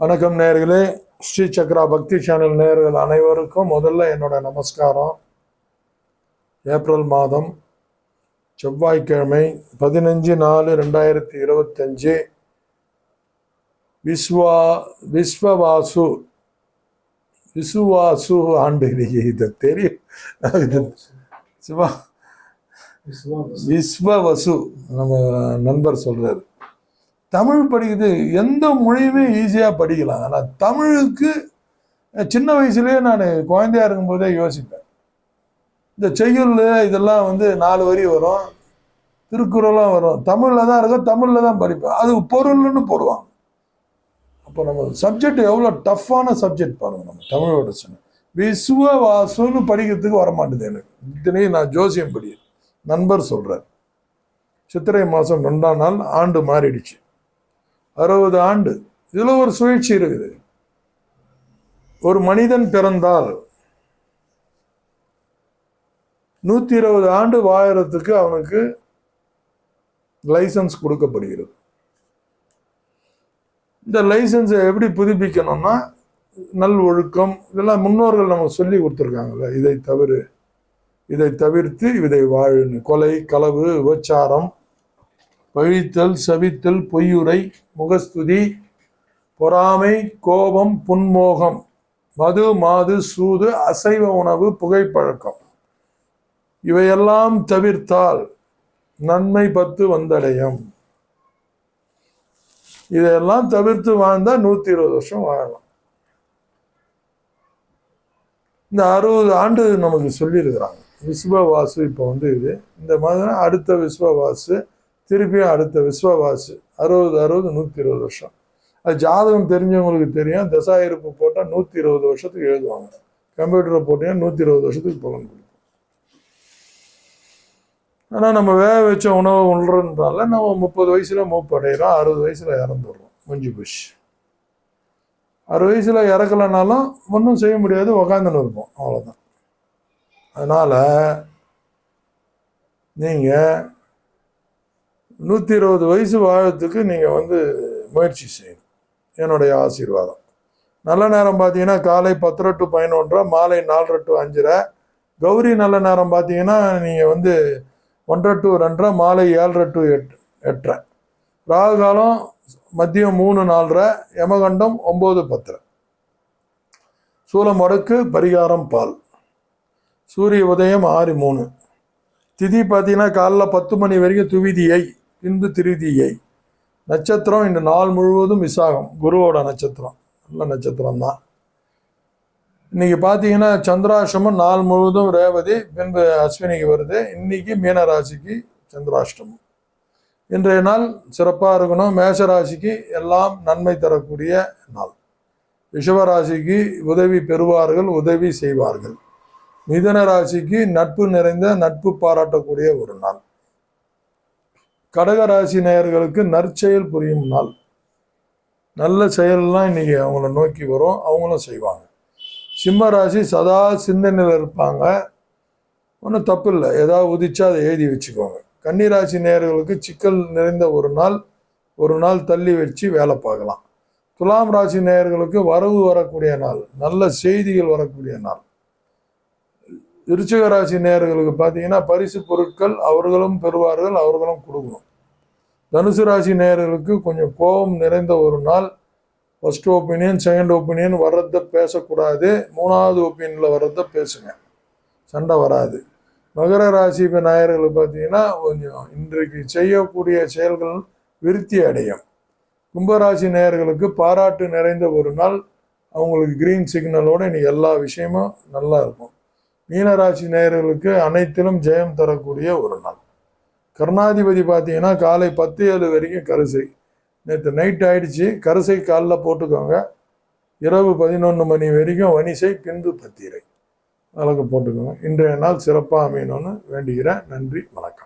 வணக்கம் நேயர்களே ஸ்ரீ சக்ரா பக்தி சேனல் நேயர்கள் அனைவருக்கும் முதல்ல என்னோட நமஸ்காரம். ஏப்ரல் மாதம் செவ்வாய்க்கிழமை பதினஞ்சு நாலு ரெண்டாயிரத்தி இருபத்தஞ்சு. விஸ்வா விஸ்வவாசு விசுவாசு ஆண்டு. இது தெரியும். இது சிவா விஸ்வவசு நம்ம நண்பர் சொல்றாரு. தமிழ் படிக்கிறது எந்த மொழியுமே ஈஸியாக படிக்கலாம். ஆனால் தமிழுக்கு சின்ன வயசுலேயே நான் குழந்தையாக இருக்கும்போதே யோசிப்பேன். இந்த செய்யுள் இதெல்லாம் வந்து நாலு வரி வரும் திருக்குறளும் வரும். தமிழில் தான் இருக்கும் தமிழில் தான் படிப்பேன். அது பொருள்னு போடுவாங்க. அப்போ நம்ம சப்ஜெக்ட் எவ்வளோ டஃப்பான சப்ஜெக்ட் பாருங்கள் நம்ம தமிழோட சொன்ன. விசுவவாசுன்னு படிக்கிறதுக்கு வரமாட்டேது எனக்கு. இத்தனையும் நான் ஜோசியம் படி நண்பர் சொல்கிறார் சித்திரை மாதம் ரெண்டாம் நாள் ஆண்டு மாறிடுச்சு. அறுபது ஆண்டு. இதில் ஒரு சுழற்சி இருக்குது. ஒரு மனிதன் பிறந்தால் நூற்றி இருபது ஆண்டு வாழறதுக்கு அவனுக்கு லைசன்ஸ் கொடுக்கப்படுகிறது. இந்த லைசன்ஸை எப்படி புதுப்பிக்கணும்னா நல் ஒழுக்கம் இதெல்லாம் முன்னோர்கள் நமக்கு சொல்லி கொடுத்துருக்காங்கல்ல இதை தவிர இதை தவிர்த்து இதை வாழ்னு கொலை களவு விபச்சாரம் பழித்தல் சவித்தல் பொய்யுரை முகஸ்துதி பொறாமை கோபம் புன்மோகம் மது மாது சூது அசைவ உணவு புகைப்பழக்கம். இவையெல்லாம் தவிர்த்தால் நன்மை பத்து வந்தடையும். இதையெல்லாம் தவிர்த்து வாழ்ந்தால் நூற்றி இருபது வருஷம் வாழலாம். இந்த அறுபது ஆண்டு நமக்கு சொல்லியிருக்கிறாங்க. விஸ்வவாசு இப்போ வந்து இது. இந்த மாதிரி அடுத்த விஸ்வவாசு திருப்பியும் அடுத்த விஸ்வவாசு. அறுபது அறுபது நூற்றி இருபது வருஷம். அது ஜாதகம் தெரிஞ்சவங்களுக்கு தெரியும். தசாயிருப்பு போட்டால் நூற்றி இருபது வருஷத்துக்கு எழுதுவாங்க. கம்ப்யூட்டரை போட்டீங்கன்னா நூற்றி இருபது வருஷத்துக்கு பலன் கொடுக்கும். ஆனால் நம்ம வேக வச்ச உணவு உண்றதுனால நம்ம முப்பது வயசில் மூப்படைகிறோம் அறுபது வயசில் இறந்துடுறோம். முஞ்சி புஷ் அறுபது வயசில் இறக்கலைனாலும் ஒன்றும் செய்ய முடியாது. உக்காந்துன்னு இருப்போம். அவ்வளோதான் அதனால் நீங்கள் நூற்றி இருபது வயசு வாழறதுக்கு நீங்கள் வந்து முயற்சி செய்யணும். என்னுடைய ஆசீர்வாதம். நல்ல நேரம் பார்த்தீங்கன்னா காலை பத்தரை டு பதினொன்றரை மாலை நாலரை டு அஞ்சரை. கௌரி நல்ல நேரம் பார்த்தீங்கன்னா நீங்கள் வந்து ஒன்றரை டு ரெண்டரை மாலை ஏழரை டு எட் எட்டரை. ராகு காலம் மதியம் மூணு நாலரை யமகண்டம் ஒம்பது பத்தரை. சூலம் வடக்கு பரிகாரம் பால். சூரிய உதயம் ஆறு மூணு. திதி பார்த்தீங்கன்னா காலைல பத்து மணி வரைக்கும் துவிதியை பின்பு திருதியை. நட்சத்திரம் இந்த நாள் முழுவதும் விசாகம். குருவோட நட்சத்திரம். நல்ல நட்சத்திரம் தான் இன்னைக்கு பார்த்தீங்கன்னா சந்திராஷ்டமம் நாள் முழுவதும் ரேவதி பின்பு அஸ்வினிக்கு வருது. இன்னைக்கு மீனராசிக்கு சந்திராஷ்டமம். இன்றைய நாள் சிறப்பாக இருக்கணும். மேஷராசிக்கு எல்லாம் நன்மை தரக்கூடிய நாள். ரிஷபராசிக்கு உதவி பெறுவார்கள் உதவி செய்வார்கள். மிதன ராசிக்கு நட்பு நிறைந்த நட்பு பாராட்டக்கூடிய ஒரு நாள். கடக ராசி நேயர்களுக்கு நற்செயல் புரியும் நாள். நல்ல செயல்லாம் இன்னைக்கு அவங்கள நோக்கி வரும் அவங்களும் செய்வாங்க. சிம்ம ராசி சதா சிந்தனையில் இருப்பாங்க. ஒன்றும் தப்பு இல்லை. ஏதாவது உதிச்சா அதை எழுதி வச்சுக்கோங்க. கன்னிராசி நேயர்களுக்கு சிக்கல் நிறைந்த ஒரு நாள் ஒரு நாள் தள்ளி வச்சு வேலை பார்க்கலாம். துலாம் ராசி நேயர்களுக்கு வரவு வரக்கூடிய நாள் நல்ல செய்திகள் வரக்கூடிய நாள். விருச்சிக ராசி நேயர்களுக்கு பார்த்தீங்கன்னா பரிசு பொருட்கள் அவர்களும் பெறுவார்கள் அவர்களும் கொடுக்கணும். தனுசு ராசி நேர்களுக்கு கொஞ்சம் கோபம் நிறைந்த ஒரு நாள். ஃபஸ்ட் ஒப்பீனியன் செகண்ட் ஒப்பீனியன் வர்றத பேசக்கூடாது. மூணாவது ஒப்பீனியனில் வர்றத பேசுங்க. சண்டை வராது. மகர ராசி நாயர்களை பார்த்தீங்கன்னா கொஞ்சம் இன்றைக்கு செய்யக்கூடிய செயல்கள் விருத்தி அடையும். கும்பராசி நேயர்களுக்கு பாராட்டு நிறைந்த ஒரு நாள். அவங்களுக்கு கிரீன் சிக்னலோடு இன்னைக்கு எல்லா விஷயமும் நல்லா இருக்கும். மீனராசி நேயர்களுக்கு அனைத்திலும் ஜெயம் தரக்கூடிய ஒரு நாள். கருணாதிபதி பார்த்தீங்கன்னா காலை பத்து ஏழு வரைக்கும் கரிசை. நேற்று நைட் ஆயிடுச்சு. கரிசை காலில் போட்டுக்கோங்க. இரவு பதினொன்று மணி வரைக்கும் வனிசை பின்பு பத்திரை. விளக்கு போட்டுக்கோங்க. இன்றைய நாள் சிறப்பாக அமையணும்னு வேண்டுகிறேன். நன்றி வணக்கம்.